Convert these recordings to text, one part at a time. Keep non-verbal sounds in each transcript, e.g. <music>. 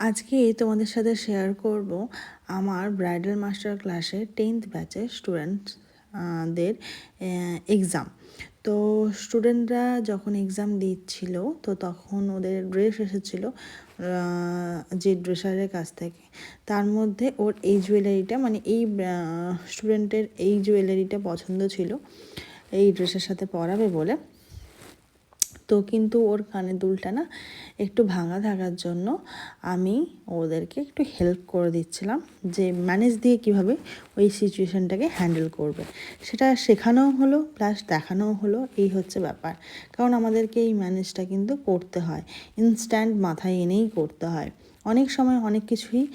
আজকে তোমাদের সাথে শেয়ার করব আমার ব্রাইডাল মাস্টার ক্লাসে টেন্থ ব্যাচের স্টুডেন্ট দের এক্সাম তো স্টুডেন্টরা যখন এক্সাম দিচ্ছিল, তো তখন ওদের ড্রেস এসেছিল যে ড্রেসারের কাছ থেকে। তার মধ্যে ওর এই জুয়েলারিটা মানে এই স্টুডেন্টের এই জুয়েলারিটা পছন্দ ছিল, এই ড্রেসের সাথে পরাবে বলে। তো কিন্তু ওর কানের দুলটা না একটু ভাঙা থাকার জন্য আমি ওদেরকে একটু হেল্প করে দিচ্ছিলাম যে ম্যানেজ দিয়ে কীভাবে ওই সিচুয়েশানটাকে হ্যান্ডেল করবে। সেটা শেখানোও হলো প্লাস দেখানোও হলো, এই হচ্ছে ব্যাপার। কারণ আমাদেরকে এই ম্যানেজটা কিন্তু করতে হয়। ইনস্ট্যান্ট মাথায় এনেই করতে হয়। অনেক সময় অনেক কিছুই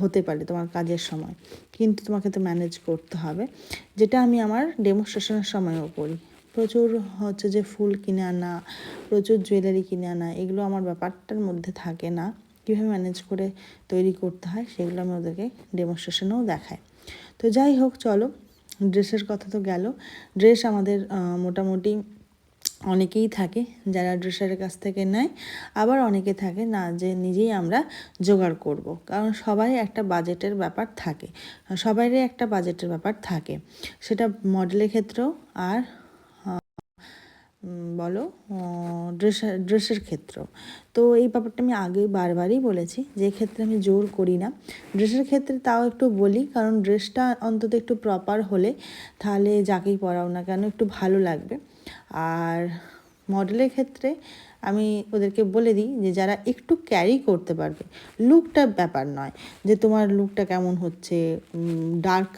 হতে পারে তোমার কাজের সময়। কিন্তু তোমাকে তো ম্যানেজ করতে হবে। যেটা আমি আমার ডেমনস্ট্রেশনের সময়ও করি। প্রচুর হচ্ছে যে ফুল কিনে আনা, প্রচুর জুয়েলারি কিনে আনা, এগুলো আমার ব্যাপারটার মধ্যে থাকে না। কীভাবে ম্যানেজ করে তৈরি করতে হয় সেগুলো আমি ওদেরকে ডেমনস্ট্রেশনেও দেখাই। তো যাই হোক, চলো, ড্রেসের কথা তো গেল। ড্রেস আমাদের মোটামুটি অনেকেই থাকে যারা ড্রেসারের কাছ থেকে নেয়, আবার অনেকে থাকে না যে নিজেই আমরা জোগাড় করব। কারণ সবাই একটা বাজেটের ব্যাপার থাকে, সবাইরই একটা বাজেটের ব্যাপার থাকে। সেটা মডেলের ক্ষেত্রেও আর বলো ড্রেসের ড্রেসের ক্ষেত্র। তো এই ব্যাপারটা আমি আগে বারবারই বলেছি যে ক্ষেত্রে আমি জোর করি না। ড্রেসের ক্ষেত্রে তাও একটু বলি, কারণ ড্রেসটা অন্তত একটু প্রপার হলে তাহলে যাকেই পরাও না কেন একটু ভালো লাগবে। আর মডেলের ক্ষেত্রে আমি ওদেরকে বলে দিই যে যারা একটু ক্যারি করতে পারবে লুকটা ব্যাপার নয় যে তোমার লুকটা কেমন হচ্ছে ডার্ক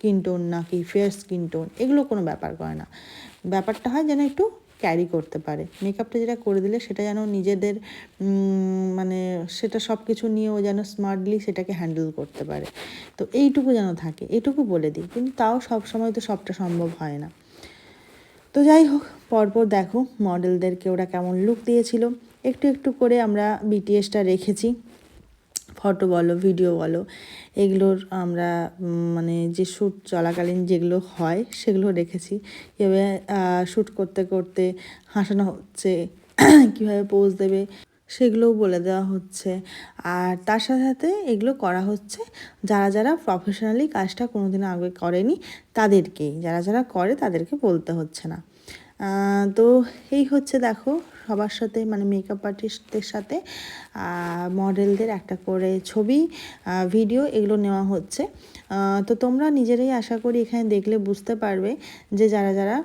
স্কিন টোন নাকি ফেয়ার স্কিন টোন, এগুলো কোনো ব্যাপার করে না। ব্যাপারটা হয় যেন একটু ক্যারি করতে পারে। মেকআপটা যেটা করে দিলে সেটা যেন নিজেদের মানে সেটা সব কিছু নিয়েও যেন স্মার্টলি সেটাকে হ্যান্ডেল করতে পারে। তো এইটুকু যেন থাকে এইটুকু বলে দিই। কিন্তু তাও সব সময় তো সবটা সম্ভব হয় না। তো যাই হোক, পরপর দেখো মডেলদেরকে ওরা কেমন লুক দিয়েছিল। একটু একটু করে আমরা বিটিএসটা রেখেছি। ফটো বলো ভিডিও বলো, এগুলোর আমরা মানে যে শ্যুট চলাকালীন যেগুলো হয় সেগুলো রেখেছি কীভাবে শ্যুট করতে করতে হাসানো হচ্ছে, <clears throat> কীভাবে পোজ দেবে, সেগুলোও বলে দেওয়া হচ্ছে। আর তার সাথে সাথে এগুলো করা হচ্ছে, যারা যারা প্রফেশনালি কাজটা কোনোদিন আগে করেনি, তাদেরকেই। যারা যারা করে, তাদেরকে বলতে হচ্ছে না। তো এই হচ্ছে, দেখো সবার সাথে মানে মেকআপ আর্টিস্টদের সাথে মডেলদের একটা করে ছবি ভিডিও এগুলো নেওয়া হচ্ছে। তো তোমরা নিজেরাই আশা করি এখানে দেখলে বুঝতে পারবে যে যারা যারা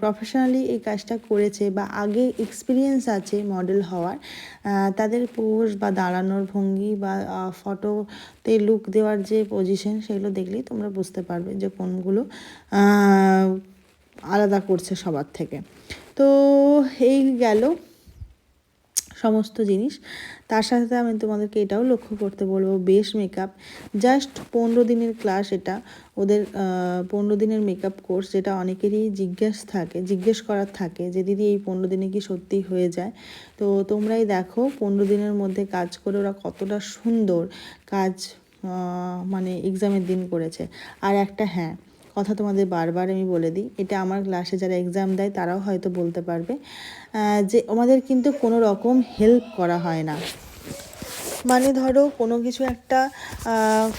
প্রফেশনালি এই কাজটা করেছে বা আগে এক্সপিরিয়েন্স আছে মডেল হওয়ার তাদের পোজ বা দাঁড়ানোর ভঙ্গি বা ফটোতে লুক দেওয়ার যে পজিশন সেগুলো দেখলেই তোমরা বুঝতে পারবে যে কোনগুলো আলাদা করছে সবার থেকে। তো এই গেল সমস্ত জিনিস। তার সাথে আমি তোমাদেরকে এটাও লক্ষ্য করতে বলব, বেশ মেকআপ জাস্ট পনেরো দিনের ক্লাস এটা। ওদের পনেরো দিনের মেকআপ কোর্স যেটা অনেকেরই জিজ্ঞেস থাকে, জিজ্ঞেস করার থাকে যে, দিদি, এই পনেরো দিনে কি সত্যি হয়ে যায়? তো তোমরাই দেখো, পনেরো দিনের মধ্যে কাজ করে ওরা কতটা সুন্দর কাজ মানে এক্সামের দিন করেছে। আর একটা হ্যাঁ কথা তোমাদের বারবার আমি বলে দিই, এটা আমার ক্লাসে যারা এক্সাম দেয় তারাও হয়তো বলতে পারবে যে আমাদের কিন্তু কোনো রকম হেল্প করা হয় না। মানে ধরো কোনো কিছু একটা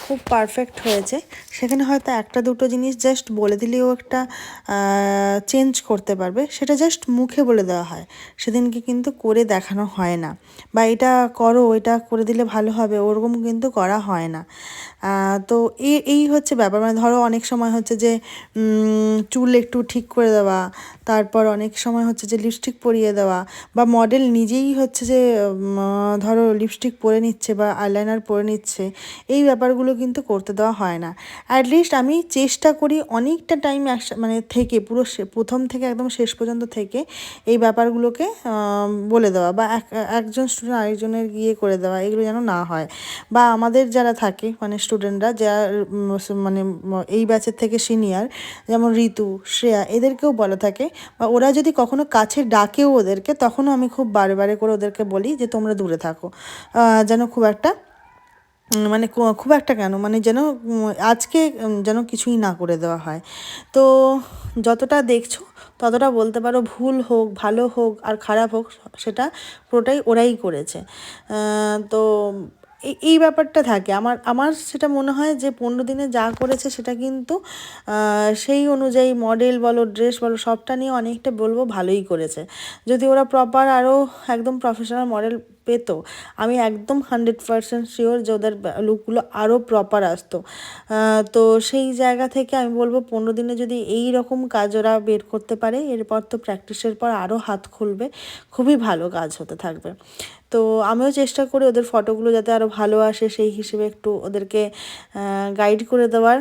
খুব পারফেক্ট হয়েছে সেখানে হয়তো একটা দুটো জিনিস জাস্ট বলে দিলেও একটা চেঞ্জ করতে পারবে। সেটা জাস্ট মুখে বলে দেওয়া হয়। সেদিনকে কিন্তু করে দেখানো হয় না। বা এটা করো, এটা করে দিলে ভালো হবে, ওরকম কিন্তু করা হয় না। তো এই এই হচ্ছে ব্যাপার। মানে ধরো অনেক সময় হচ্ছে যে চুল একটু ঠিক করে দেওয়া, তারপর অনেক সময় হচ্ছে যে লিপস্টিক পরিয়ে দেওয়া, বা মডেল নিজেই হচ্ছে যে ধরো লিপস্টিক পরে নিচ্ছে বা আইলাইনার পরে নিচ্ছে, এই ব্যাপারগুলো কিন্তু করতে দেওয়া হয় না। অ্যাটলিস্ট আমি চেষ্টা করি অনেকটা টাইম মানে থেকে, পুরো প্রথম থেকে একদম শেষ পর্যন্ত থেকে এই ব্যাপারগুলোকে বলে দেওয়া বা এক, একজন স্টুডেন্ট আরেকজনের গিয়ে করে দেওয়া, এগুলো যেন না হয়। বা আমাদের যারা থাকে মানে স্টুডেন্টরা যারা মানে এই ব্যাচের থেকে সিনিয়র যেমন ঋতু, শ্রেয়া, এদেরকেও বলা থাকে। বা ওরা যদি কখনো কাছে ডাকেও ওদেরকে, তখনও আমি খুব বারে বারে করে ওদেরকে বলি যে তোমরা দূরে থাকো। যেন খুব একটা মানে খুব একটা কেন? মানে যেন আজকে যেন কিছুই না করে দেওয়া হয়। তো যতটা দেখছ, ততটা বলতে পারো ভুল হোক, ভালো হোক, আর খারাপ হোক, সেটা পুরোটাই ওরাই করেছে। তো এই ব্যাপারটা থাকে। আমার আমার সেটা মনে হয় যে পনেরো দিনে যা করেছে সেটা কিন্তু সেই অনুযায়ী মডেল বলো, ড্রেস বলো, সবটা নিয়ে অনেকটা বলব ভালোই করেছে। যদি ওরা প্রপার আরও একদম প্রফেশনাল মডেল পেতো। আমি একদম হান্ড্রেড পারসেন্ট শিওর যে ওদের লুকগুলো আরও প্রপার আসতো। তো সেই জায়গা থেকে আমি বলব পনেরো দিনে যদি এই রকম কাজ ওরা বের করতে পারে, এরপর তো প্র্যাকটিসের পর আরও হাত খুলবে। খুবই ভালো কাজ হতে থাকবে। তো আমিও চেষ্টা করি ওদের ফটোগুলো যাতে আরও ভালো আসে, সেই হিসেবে একটু ওদেরকে গাইড করে দেওয়ার।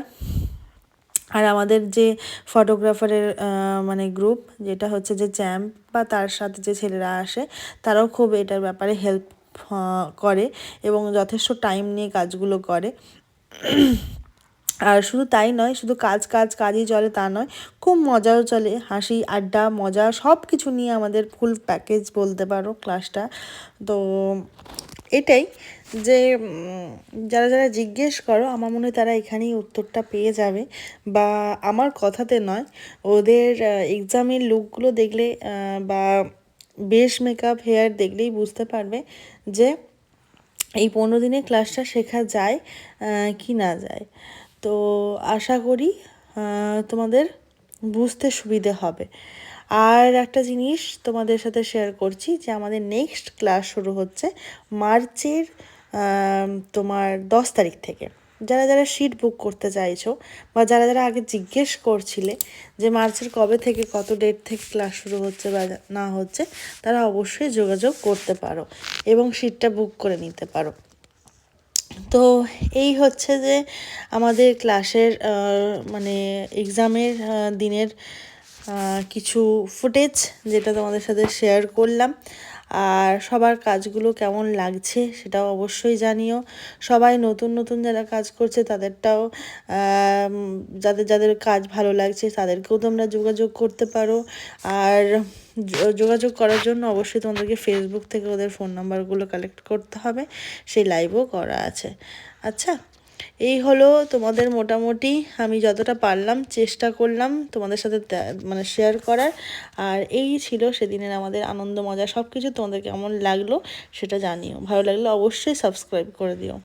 আর আমাদের যে ফটোগ্রাফারের মানে গ্রুপ যেটা হচ্ছে যে চ্যাম্প বা তার সাথে যে ছেলেরা আসে, তারাও খুব এটার ব্যাপারে হেল্প করে এবং যথেষ্ট টাইম নিয়ে কাজগুলো করে। আর শুধু তাই নয়, শুধু কাজ কাজ, কাজই চলে তা নয়, খুব মজাও চলে। হাসি, আড্ডা, মজা সব কিছু নিয়ে আমাদের ফুল প্যাকেজ বলতে পারো ক্লাসটা তো এটাই যে যারা যারা জিজ্ঞেস করো, আমার মনে হয় তারা এখানেই উত্তরটা পেয়ে যাবে। বা আমার কথাতে নয়, ওদের এক্সামের লুকগুলো দেখলে বা বেশ মেকআপ হেয়ার দেখলেই বুঝতে পারবে যে, এই পনেরো দিনে ক্লাসটা শেখা যায় কি না যায়। তো আশা করি তোমাদের বুঝতে সুবিধে হবে। আর একটা জিনিস তোমাদের সাথে শেয়ার করছি যে আমাদের নেক্সট ক্লাস শুরু হচ্ছে মার্চের তোমার দশ তারিখ থেকে। যারা যারা সিট বুক করতে চাইছো বা যারা যারা আগে জিজ্ঞেস করছিলে যে মার্চের কবে থেকে কত ডেট থেকে ক্লাস শুরু হচ্ছে বা না হচ্ছে, তারা অবশ্যই যোগাযোগ করতে পারো এবং সিটটা বুক করে নিতে পারো। তো এই হচ্ছে যে আমাদের ক্লাসের মানে এক্সামের দিনের কিছু ফুটেজ যেটা তোমাদের সাথে শেয়ার করলাম। আর সবার কাজগুলো কেমন লাগছে সেটাও অবশ্যই জানিও। সবাই নতুন নতুন যারা কাজ করছে তাদেরটাও যাদের যাদের কাজ ভালো লাগছে তাদেরকেও তোমরা যোগাযোগ করতে পারো। আর যোগাযোগ করার জন্য অবশ্যই তোমাদেরকে ফেসবুক থেকে ওদের ফোন নাম্বারগুলো কালেক্ট করতে হবে। সেই লাইভও করা আছে। আচ্ছা। এই হলো তোমাদের মোটামুটি আমি যতটা পারলাম চেষ্টা করলাম তোমাদের সাথে মানে শেয়ার করার। আর এই ছিল সেদিনের আমাদের আনন্দ মজা। সব কিছু তোমাদের কেমন লাগল সেটা জানিও। ভালো লাগলে অবশ্যই সাবস্ক্রাইব করে দিও।